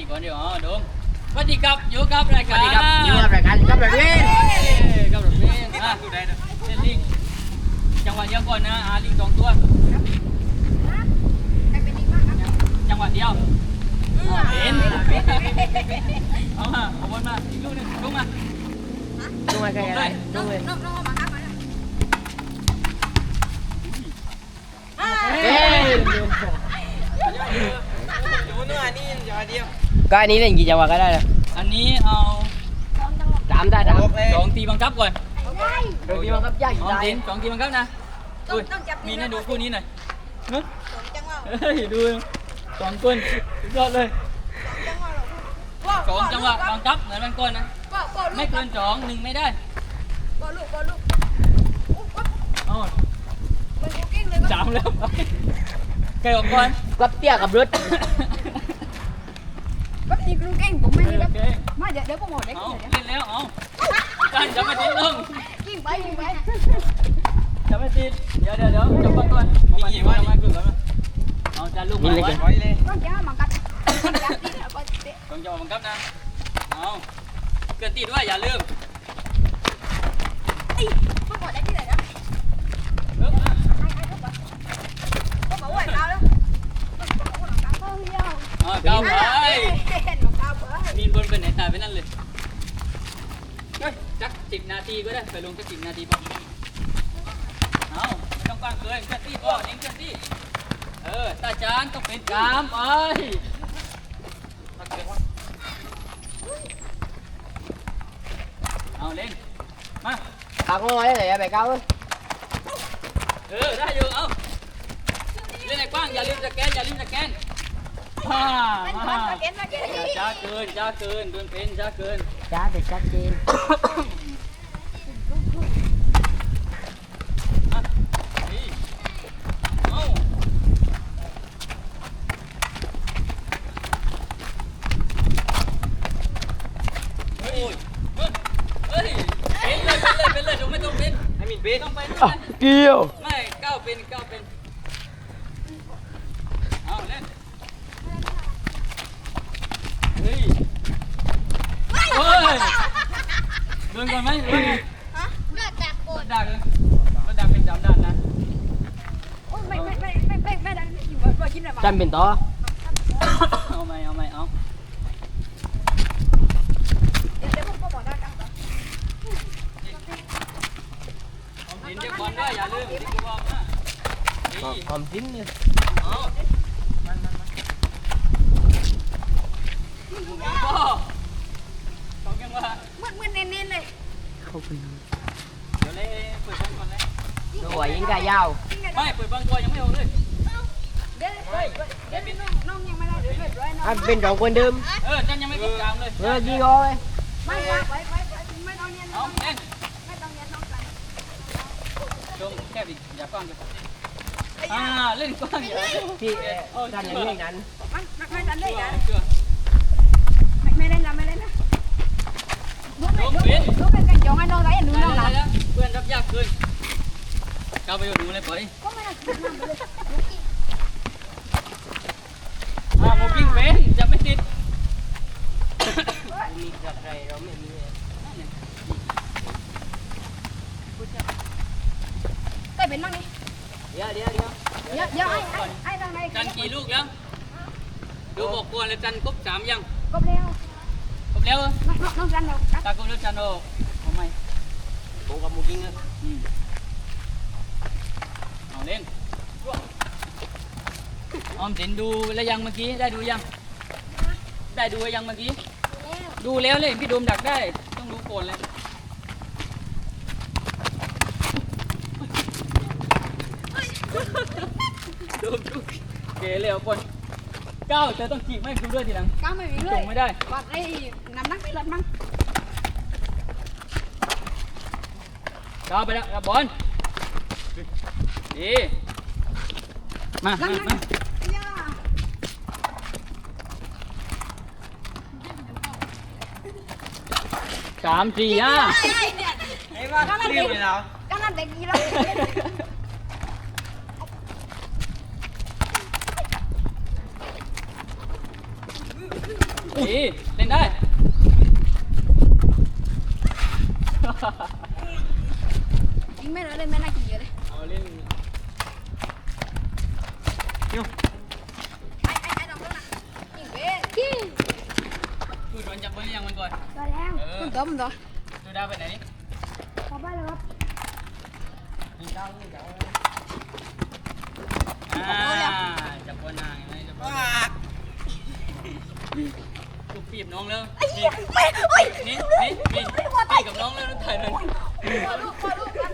ดีก่อนเดี๋ยวอ๋อโดมสวัสดีครับอยู่กับรายสการวัสดีครับอยู่กับรายการกับแบบนี้เอ้ยกับรถเมล์อะเล่นลิงจังหวะเดียวก่อนนะอาลิงสองตัวจังหวะเดียวอ๋อเห็นเอามาเอาบอลมาอีกลูกหนึ่งลูกมาดูมาใกล้อะไรดูเลยเฮ้ย ก็อันนี้เล่นกี่จังหวะก็ได้นะอันนี้เอาสามได้สามสองทีบังคับก่อนโดยที่มันครับยากอยู่เอาได้ดินสองทีบังคับนะอุ้ยมีนะดูคู่นี้หน่อยเนอะเฮ้ยดูสองคนสุดยอดเลยสองจังหวะบังคับเหมือนมันก่อนนะไม่เกินสองหนึ่งไม่ได้เอาสามแล้วไปใครออกก่อนกับเตี้ยกับรถ ก็ตีกรุงเก่งผมไม่โอได้แบบเคมาเดี๋ยวเดี๋ยวผมบอกได้เอากี่เดี๋ยวเล่นแล้วเอาการจะไม่ติดลงกิ้งไปกิ้งไปจะไม่ติดเดี๋ยวเดี๋ยวเดี๋ยวจับก่อนเอามาดีว่าดีกึ่งแล้วเอาจานลูกมาไว้ต้องแก้มากัดต้องแก้ตีแล้วก็เตะต้องจะบังคับนะเอาเกินติดด้วยอย่าลืม ตีเขาบอกได้ที่ไหนนะ เออ ไอ้ไอ้เขาบอกเขาบอกว่าเอาแล้วเขาเหี้ยว เอาเก้าไป เห็นบอกเอาเว้ย มีนบนเป็นไหนตายไปนั่นเลยเฮ้ยจักสิบนา ทีก็ได้ไปลงสักสิบนาทีป่ะเอาไม่ต้องกว้างเกินเคลื่อนที่ป่ะนิ่งเคลื่อนที่เออตาจานต้องเป็นกามเอ้ยเอาเล่นมาขาของเราได้เลยไปเก้าเออได้อยู่เอาเล่นในกว้างอย่าลืมสแกนอย่าลืมสแกนฮ่าฮ่าช้าเกินช้าเกินเดินเป็นช้าเกินจ้าแต่ชัดเจน อะนี่เอาเฮ้ยเฮ้ยเฮ้ยเป็นเลยเป็นเลยเป็นเลยเดี๋ยวไม่ต้อง เป็นให้มินเป็นต้องไปด้วยเกี่ยว ไม่ก้าวเป็นก้าวเป็นเอาเล่นเฮ้ยเฮ้ยเดินก่อนไหมเดินก่อนฮะเลือดจากโกรดถดักเลยรถดักเป็นจำด้านนะโอ้ไม่ไม่ไม่ไม่ไม่ไม่ได้อยู่ว่ากินอะไรมาจำเป็นต่อเอาไหมเอาไหมเอา เดี๋ยวเดี๋ยวผมก็บอกได้กัน เอาดินเดี๋ยวก่ อย่าลืมดินกูบอกนะนี่ความจริงเนี่ยเอามันมันมันก็ต้องยังว่ามึนมึนเน้นๆเลย เข้าไปเดี๋ยวเลยเปิดบังก่อนเลยตัวยิงกายาว ไม่เปิดบังตัวยังไม่ออกเลยเดี๋ยวเดี๋ยวน้องน้องยังไม่ได้เดี๋ยวเดี๋ยน้องอะเป็นสองคนเดิม เออจันยังไม่ครบกลางเลย เออยิงเอาเลยไม่ไม่ไม่ไม่ไม่ต้องเรียนเอาเล่น ไม่ต้องเรียนน้องกัน ชมแค่บิดอย่ากว้างกันอ่าเล่นกว้างอย่าพี่เอ่อท่านอย่างนี้นั้นมันไม่ทันได้เชื่อกันเชื่อไม่ไม่เล่นนะไม่เล่นนะรู้ไหมรู้รู้เป็นกันยองไอ้น้องไรอันนู้นได้น้องหลัได้บแล้วเพื่อนรับยากเกินก้าวไปอยู่หนูเลยปล่อยก็ไม่น่าจะทำเลยอ่าโมกิ้งเป็นจะไม่ติดมีกับใครเราไม่มี ได้เป็นบ้างนี่ เดี๋ยวเดี๋ยวเดี๋ยว เดี๋ยวเดี๋ยวไอ้ไอ้ไอ้ทางไหนจันกี่ลูกแล้ว ดูบอกก่อนเลยจันครบสามยังก็แล้วครบแล้วเหรอน้องน้องจันเราตาครบแล้วจันโอ้ทำไมผมกับมูกิ้งอะอืมเอาเล่นออมสินดูแล้วยังเมื่อกี้ได้ดูยัง ได้ดูยังเมื่อกี้ดูแล้วเลยพี่โดมดักได้ ต้องดูก่อนเลย ดมดูเกเร็วคนก้าวเธอต้องจีบไม่ดูด้วยทีหลัง ก้าวไม่มีเลส่ยงไม่ได้ วัดไอ้น้ำหนักไปรถมั้งก้าวไปแล้วรับบอลดีมามาน้ำหนัมากย่าสามสี่ห้า ไอ้บ้าก้าวนั่นเด็กก้าวนั่นเด็กกี่แล้ว ดีเล่นได้ ยิงไม่เลยเลยไม่น่ากินเยอะเลยเอาเล่นไอ้ไอ้ไอ้ดอกนั่นน่ะยิงเว้ยยิงพูดโดนจับเบอร์เรียงมันก่อน ตัวแล้วมันตัวมันตัวดูดาวไปไหนนี่พอไปเลยครับอ่าจับบอลนางเห็นไหมจับบอลลูกปีบ น้องแล้วนี่ไม่เฮ้ยนี่นี่นี่นี่กับน้องแล้วถ่ายหน่อยพอลูกพอลูกครับ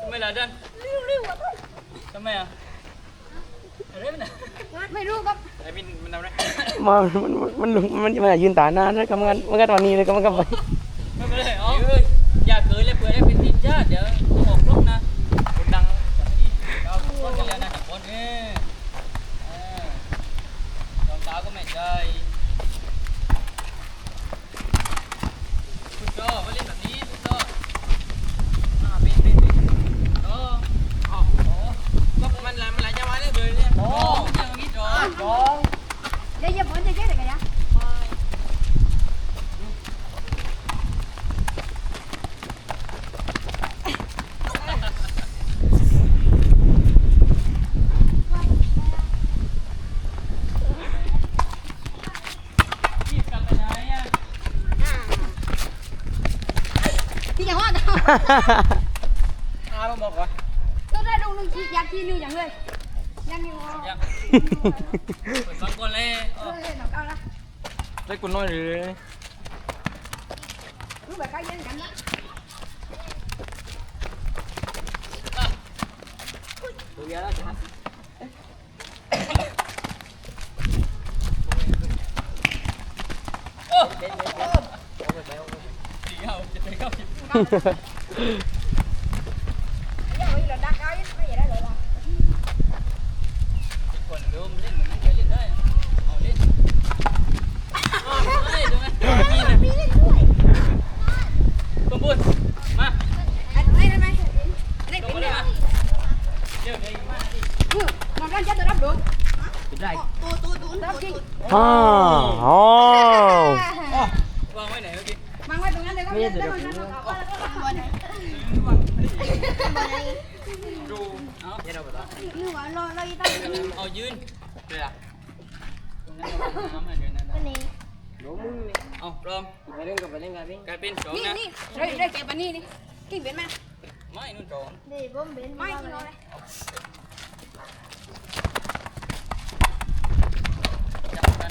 ทำไมล่ะดันริ้วริ้วครับทำไมอะอะไรมันอะไม่รู้ครับไอ้บินมันทำอะไรมันมันมันมันมันยืนตาหน้าแล้วก็มันมันก็ตอนนี้เลยก็มันก็ไป ไม่เป็นไรอ๋ออย่าเกินเลยเผื่อได้เป็นทีมชาติเดี๋ยวออกลกนะคนดังเอาคนกันแล้วนะคนเออเออรองเท้าก็ไม่ใช่คุณโจมาเล่นแบบนี้คุณโจอ่าเป็นเป็นเป็นโอ้อ๋อโอ้ก็มันหลายมันหลายจังหวะเลยเลยเนี่ยโอ้ยังงี้จอจอ เดี๋ยวอย่าฝนจะเจ๊เด็กกันยัง รีบกลับไปไหนอะ ที่ อย่างว่ากันอามาบอกว่าต้องได้ดูหนึ่งทีอยากทีนึงอย่างเลยยังอยู่ยังเปิดฟังก่ อนเลย เออหนอกเอาละ ได้กุนน้อยหรือ รู้แบบใกล้เย็นกันนะ ดูเยอะแล้วครับ โอ้ เด็ดเด็ดเด็ดเอาไปไปเอาไป สี่เก้าเจ็ดแปดเก้าสิบ เดี๋ยวเราดักเอาไม่ได้เลยว่ะ คนเดิมเล่นเหมือนนั้นเคยเล่นได้เอาเล่นอ๋อเฮ้ยดูไหมมีเลย มีเล่นด้วย ปุ้มปุ้นมา ไอ้ไอ้ได้ไหมไอ้ ล เป็ ง น มาเล เดี ย ยว มาเดี๋ยวเดี๋ยวมาดิ อือมองกันจะตัวรับดู ปิดได้ ตัวตัวตัวรับจริง อ๋ออ๋อ วางไว้ไหนเมื่อกี้ มังไว้ตรงนั้นเลยก็ได้ ดูเอาเดี๋ยวเราไปต่อหนึกว่ารอรออีตั้งเอายืนเดี๋ยวตรงนั้นเอาน้ำมาเดี๋ยวนั้นนี่หนูมึงเนี่เอาพร้อมไปเล่นกับไปเล่นกันพี่กลายเป็นสองนี่นะนี่ได้ได้เก็บอันนี้นี่กิ่งเป็นไหมไม่นู่นสองนี่ผมเป็นไม่กิ่งเอาเลย จับกัน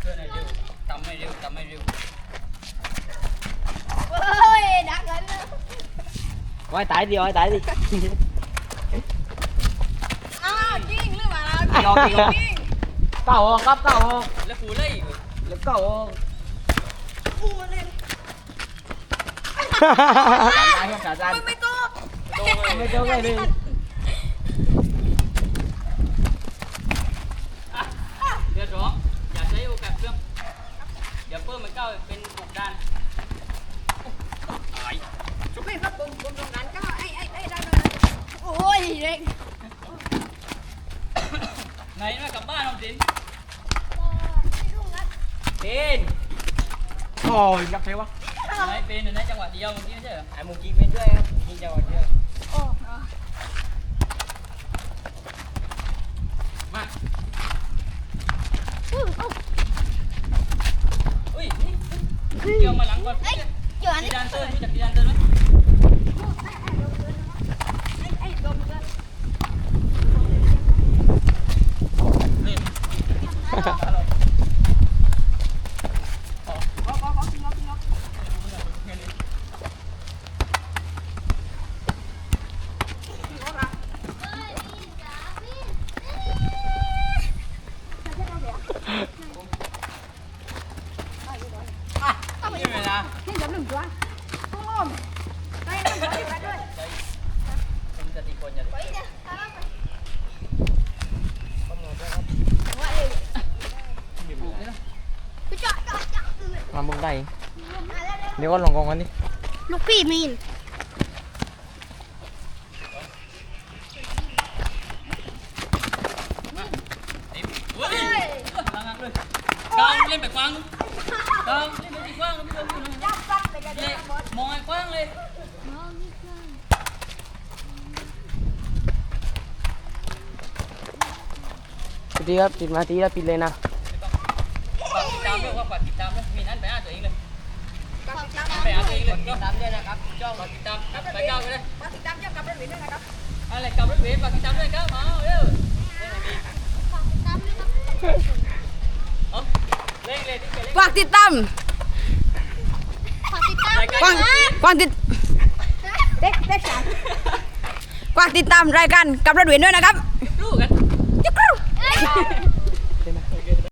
เพื่อนให้เร็วทำให้เร็วทำให้เร็ว เฮ้ยดักกัน ไว้ตายดิไว้ตายดิอ้าวจริงหรือเปล่าจริงจริงเต่าครับเต่าแล้วกูเลยแล้วเต่ากู อ้ยเด็กไหนมากลับบ้านน้องสินเป็นโอ้ยยักษ์ใช่วะไหนเป็นไหนจังหวะเดียวเมื่อกี้ไม่ใช่เหรอไอ้มุกี้เป็นด้วยครับมุกี้จะวันเดียวโอ้มาอุ้ยนี่เกี่ยวมาหลังก่อนไอ้เจออันดีนี้ดานเตอร์รู้จักดีดานเตอร์ไหม มาบุกได้ เดี๋ยวก็ลงกองกันดิ ลูกพี่มีนกลางเล่นแบบกว้างกลางเล่นแบบกว้างพี่ลงดูนะเลมองกว้างเลยสวัสดีครับปิดมาทีแล้วปิดเลยนะ ไปอ่านตัวเองเลยก็ตามด้วยนะครับจ้องฝากติดตามครับไปก้าวไปเลยฝากติดตามเจ้ากับรถวินด้วยนะครับอะไรกับรถเวฟฝากติดตามด้วยครับมาเร็วเอาเล่นเลยที่ไปเล่นฝากติดตามรายการฝากฝากติดเด็กเด็กสามฝากติดตามรายการกับรถวินด้วยนะครับรู้กันจุ๊กรู